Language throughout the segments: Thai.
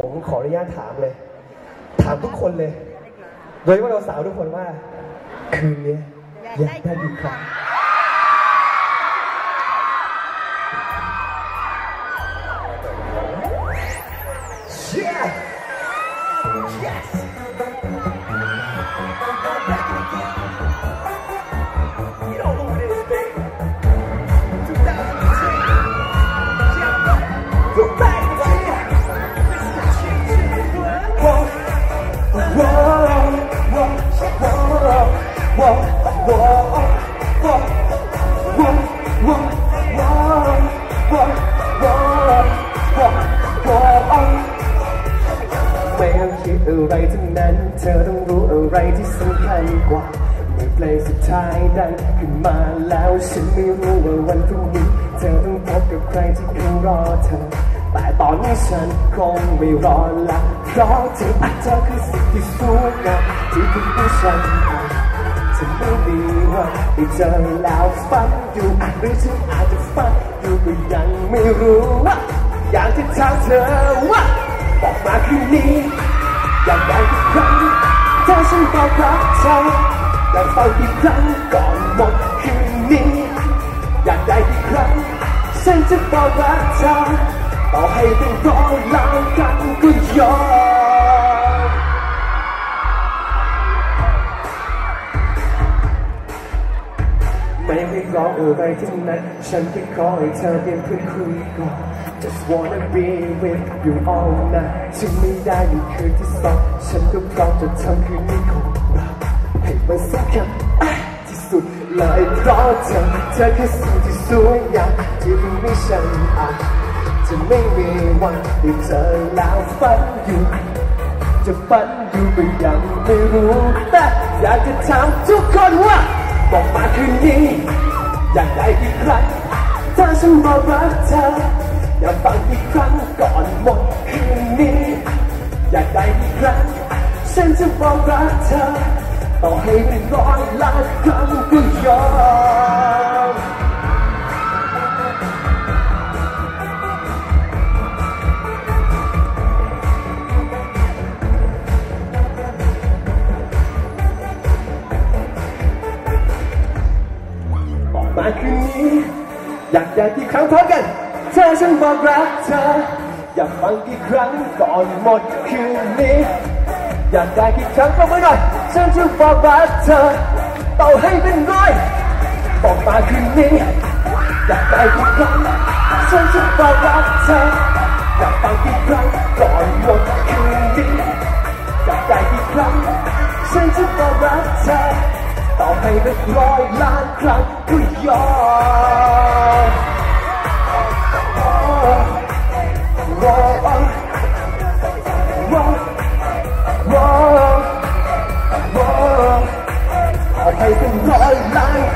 ผมขออนุญาตถามเลย ถามทุกคนเลย โดยว่าเราสาวทุกคนว่า คืนนี้อยากได้กี่ครับ อะไรทั้งนั้น เธอต้องรู้อะไรที่สำคัญกว่าเมื่อเพลงสุดท้ายดังขึ้นมาแล้วฉันไม่รู้ว่าวันพรุ่งนี้ เธอต้องพบกับใครที่คงรอเธอ แต่ตอนนี้ฉันคงไม่รอละเพราะเธอเธอคือสิ่งที่สวยงามที่คุณผู้ฉันฉันไม่มีวันได้เจอแล้วฝันอยู่หรือฉันอาจจะฝันอยู่ก็ยังไม่รู้ว่าอยากจะถามเธอว่าบอกมาคืนนี้ อยากได้อีกครั้งถ้าฉันบอกรักเธออยากฟังกี่ครั้งก่อนหมดคืนนี้ อยากได้อีกครั้งฉันจะบอกรักเธอต่อให้ต้องร้อล้างกันก็ยอม ไม่ให้ร้ออะไรทั้งนั้นฉันแค่ขอให้เธอเป็นเพื่อนคุยก่อน Just wanna be with you all night ฉันไม่ได้ในคืนที่สองฉันก็พร้อมจะทำคืนนี้ของเราให้มันสำคัญที่สุดเลยเพราะเธอเธอคือสิ่งที่สวยงามที่ทำให้ฉันอาจจะไม่มีวันได้เจอแล้วฝันอยู่จะฝันอยู่ก็ยังไม่รู้แต่อยากจะถามทุกคนว่า บอกมาคืนนี้ อยากได้กี่ครั้งถ้าฉันบอกรักเธออยากฟังกี่ครั้งก่อนหมดคืนนี้ อยากได้กี่ครั้งฉันจะบอกรักเธอต่อให้เป็นร้อยล้านครั้งก็ยอม อยากได้กี่ครั้งพร้อมกัน เธอฉันบอกรักเธอ อยากฟังกี่ครั้งก่อนหมดคืนนี้ อยากได้กี่ครั้งก็ไม่หน่อยฉันจะบอกรักเธอต่อให้เป็นร้อยบอกมาคืนนี้ อยากได้กี่ครั้งฉันจะบอกรักเธออยากฟังกี่ครั้งก่อนหมดคืนนี้อยากได้กี่ครั้งฉันจะบอกรักเธอต่อให้เป็นร้อยล้านครั้งก็ยอม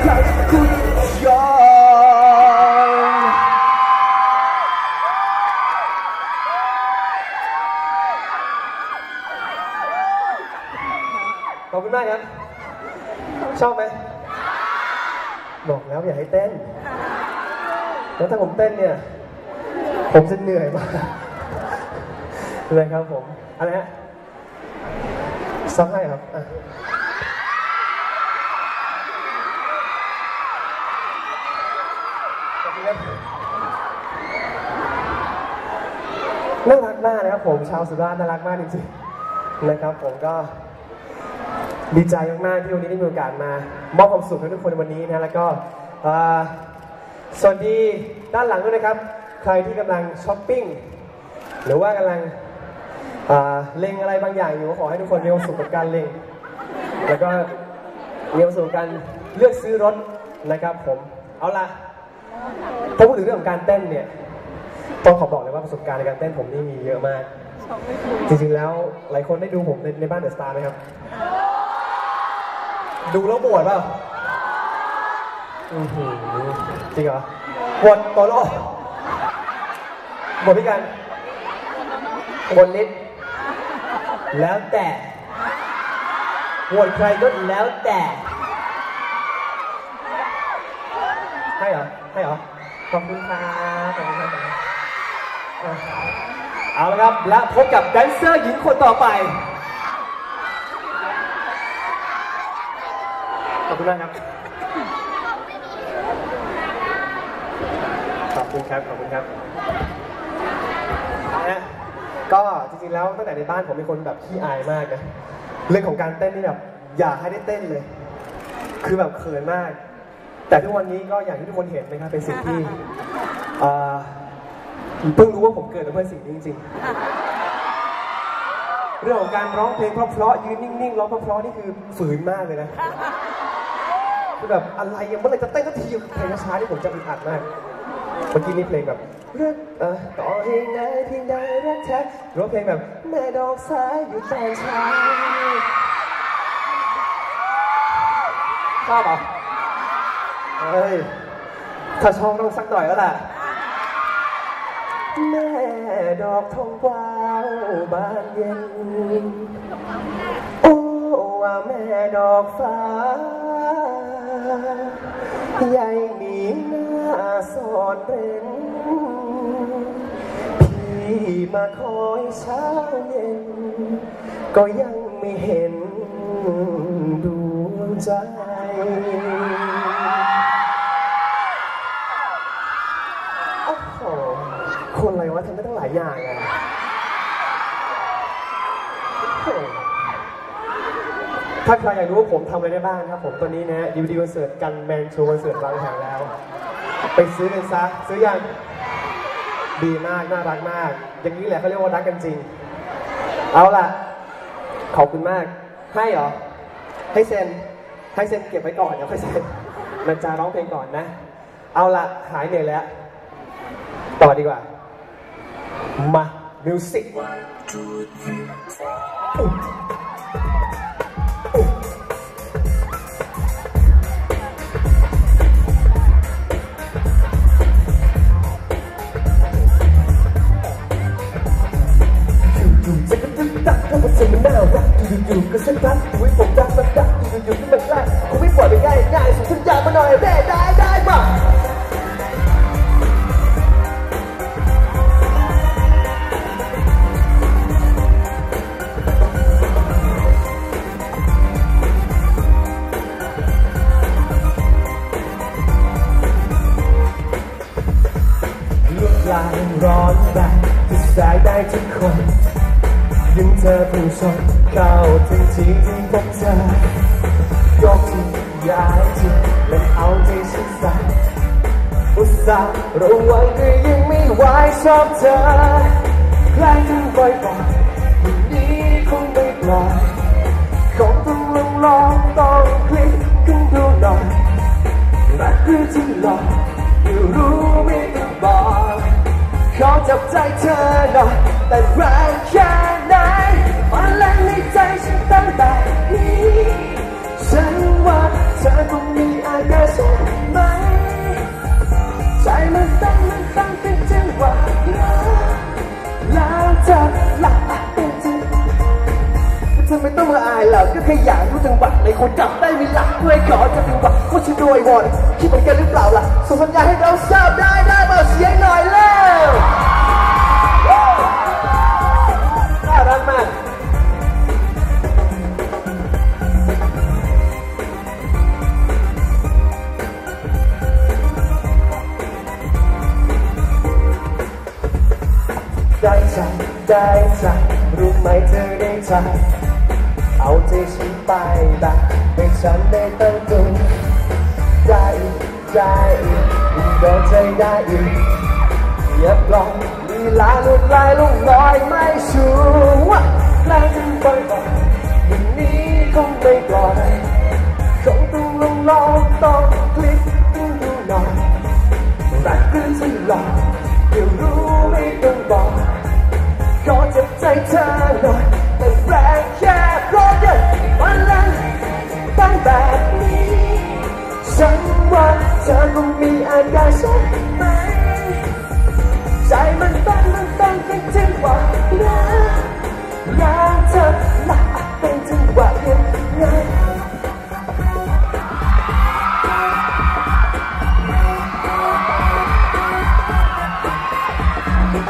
ล้านครั้งก็ยอมขอบคุณมากครับ ชอบไหม บอกแล้วอย่าให้เต้น แล้วถ้าผมเต้นเนี่ย ผมจะเหนื่อยมากเลยครับผม อะไรฮะซักให้ครับคุณครับ น่ารักมากนะครับผมชาวสุราษฎร์น่ารักมากจริงๆนะครับ ผมก็ดีใจมากๆที่วันนี้ได้มีโอกาสมามอบความสุขให้ทุกคนในวันนี้นะแล้วก็เอ่อสวัสดีด้านหลังด้วยนะครับ ใครที่กำลังช้อปปิ้งหรือว่ากำลังเล็งอะไรบางอย่างอยู่ก็ขอให้ทุกคนมีความสุขกับการเล็ง แล้วก็มีความสุขกับการเลือกซื้อรถนะครับ ผมเอาละถ้าพูดถึงเรื่องของการเต้นเนี่ย ต้องขอบอกเลยว่าประสบการณ์ในการเต้นผมนี่มีเยอะมาก จริงๆแล้วหลายคนได้ดูผมในในบ้านเดอะสตาร์ไหมครับ ดูแล้วบวชเปล่าอือหือจริงเหรอบวชตอนออกบวชพี่กันบวชนิดแล้วแต่บวชใครก็แล้วแต่ให้เหรอให้เหรอขอบคุณครับขอบคุณครับอะ เอาละครับ และพบกับแดนเซอร์หญิงคนต่อไปขอบคุณมากครับ ขอบคุณครับ ขอบคุณครับนะก็จริงๆแล้วตั้งแต่ในบ้านผมเป็นคนแบบขี้อายมากนะ เรื่องของการเต้นนี่แบบอยากให้ได้เต้นเลย คือแบบเขินมาก แต่ทุกวันนี้ก็อย่างที่ทุกคนเห็นนะครับเป็นสิ่งที่ เอ่อเพิ่งรู้ว่าผมเกิดมาเพื่อสิ่งนี้จริงๆ เรื่องของการร้องเพลงเพราะๆยืนนิ่งๆร้องเพราะๆนี่คือฝืนมากเลยนะคือแบบอะไรยังเมื่อไหรจะเต้นสักทีเพลงช้าๆนี่ผมจะอึดอัดมาก เมื่อกี้นี่เพลงแบบรักเออต่อให้นายเพียงใดรักแท้หรือว่าเพลงแบบแม่ดอกสายอยู่ตอนเช้าชอบเหรอเอ้ยถ้าชอบต้องสักหน่อยแล้วล่ะ แม่ดอกทองกวาวบานเย็น โอ้ว่าแม่ดอกฟ้า ใหญ่มีหน้าสอนเป็นพี่มาคอยเช้าเย็น ก็ยังไม่เห็นดวงใจ ถ้าใครอยากรู้ว่าผมทำอะไรได้บ้างครับ ผมตอนนี้นะดีวดีคอนเสิร์ตกันแมนโชว์คอนเสิร์ตวางแผงแล้ว ไปซื้อกันซะซื้อยังดีมาก น่ารักมาก อย่างนี้แหละเขาเรียกว่ารักกันจริง เอาล่ะ ขอบคุณมาก ให้เหรอ ให้เซ็น ให้เซ็นเก็บไว้ก่อนเดี๋ยวค่อยเซ็นมันจะร้องเพลงก่อนนะ เอาล่ะ หายเหนื่อยแล้ว ต่อดีกว่า มา มิวสิก อยู่ก็สักพักอุ้ยผมรักมันรักอยู่ๆก็มันแกล้งคงไม่ปล่อยไปง่ายง่ายส่งสัญญาณมาหน่อยแม่ได้ได้ป่ะลวดลายร้อนแรงที่สายได้ทุกคน ธอผู้ชมเข้าถึงที่ที่พบเธอยกที่ย้ายที่และเอาใจฉันใส่อุตส่าห์ระวังก็ยังไม่ไหวชอบเธอใกล้ถึงบ่อยๆวันนี้คงไม่ปล่อยคงต้องลองลองต้องคลิกขึ้นดูหน่อยรักคือที่หลอกอยู่รู้ไม่ต้องบอกขอจับใจเธอหน่อยแต่แรงแค่ แรงในใจฉันตั้งแต่นี้ ฉันว่าเธอคงมีอาการใช่ไหม ใจมันตั้งมันตั้งเป็นจังหวะแล้วเธอหลับเป็นจังเธอไม่ต้องมาอายหรอกก็แค่อยากรู้จังหวะในคนจับได้มีหลักด้วยขอจะจังหวะว่าฉันด้วยวอนคิดเหมือนกันหรือเปล่าล่ะส่งสัญญาให้เราทราบได้ได้เบาเสียงหน่อยแล้ว ใจได้ใจรู้ไหมเธอได้ใจเอาใจฉันไปแบบให้ฉันได้ตั้งตัวได้อีกได้อีกโดนใจได้อีกอย่าปล่อยลีลาหลุดลายลงลอยไม่ชั่าเธอคงมีอาการใช่ไหมใจมันเต้งมันเต้นคิดถึงว่านะอยากเธอละเป็นจังหวะยังไง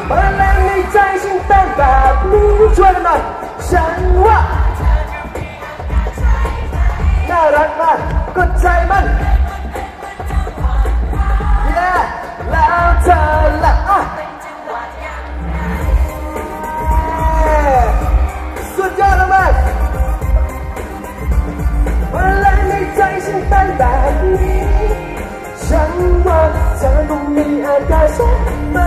มาเล่นในใจฉันเต้งแบบนี้ช่วยกันหน่อยฉันว่าน่ารักมากกดใจมัน เธอละสุดยอดมากเวลาในใจฉันเป็นแบบนี้ ฉันว่าเธอต้องมีอาการใช่ไหม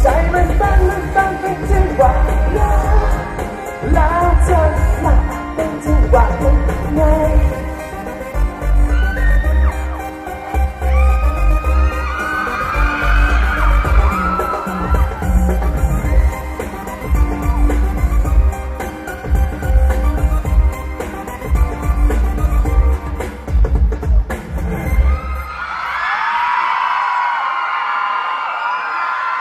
ใจมันตั้งมันตั้งเป็นจังหวะ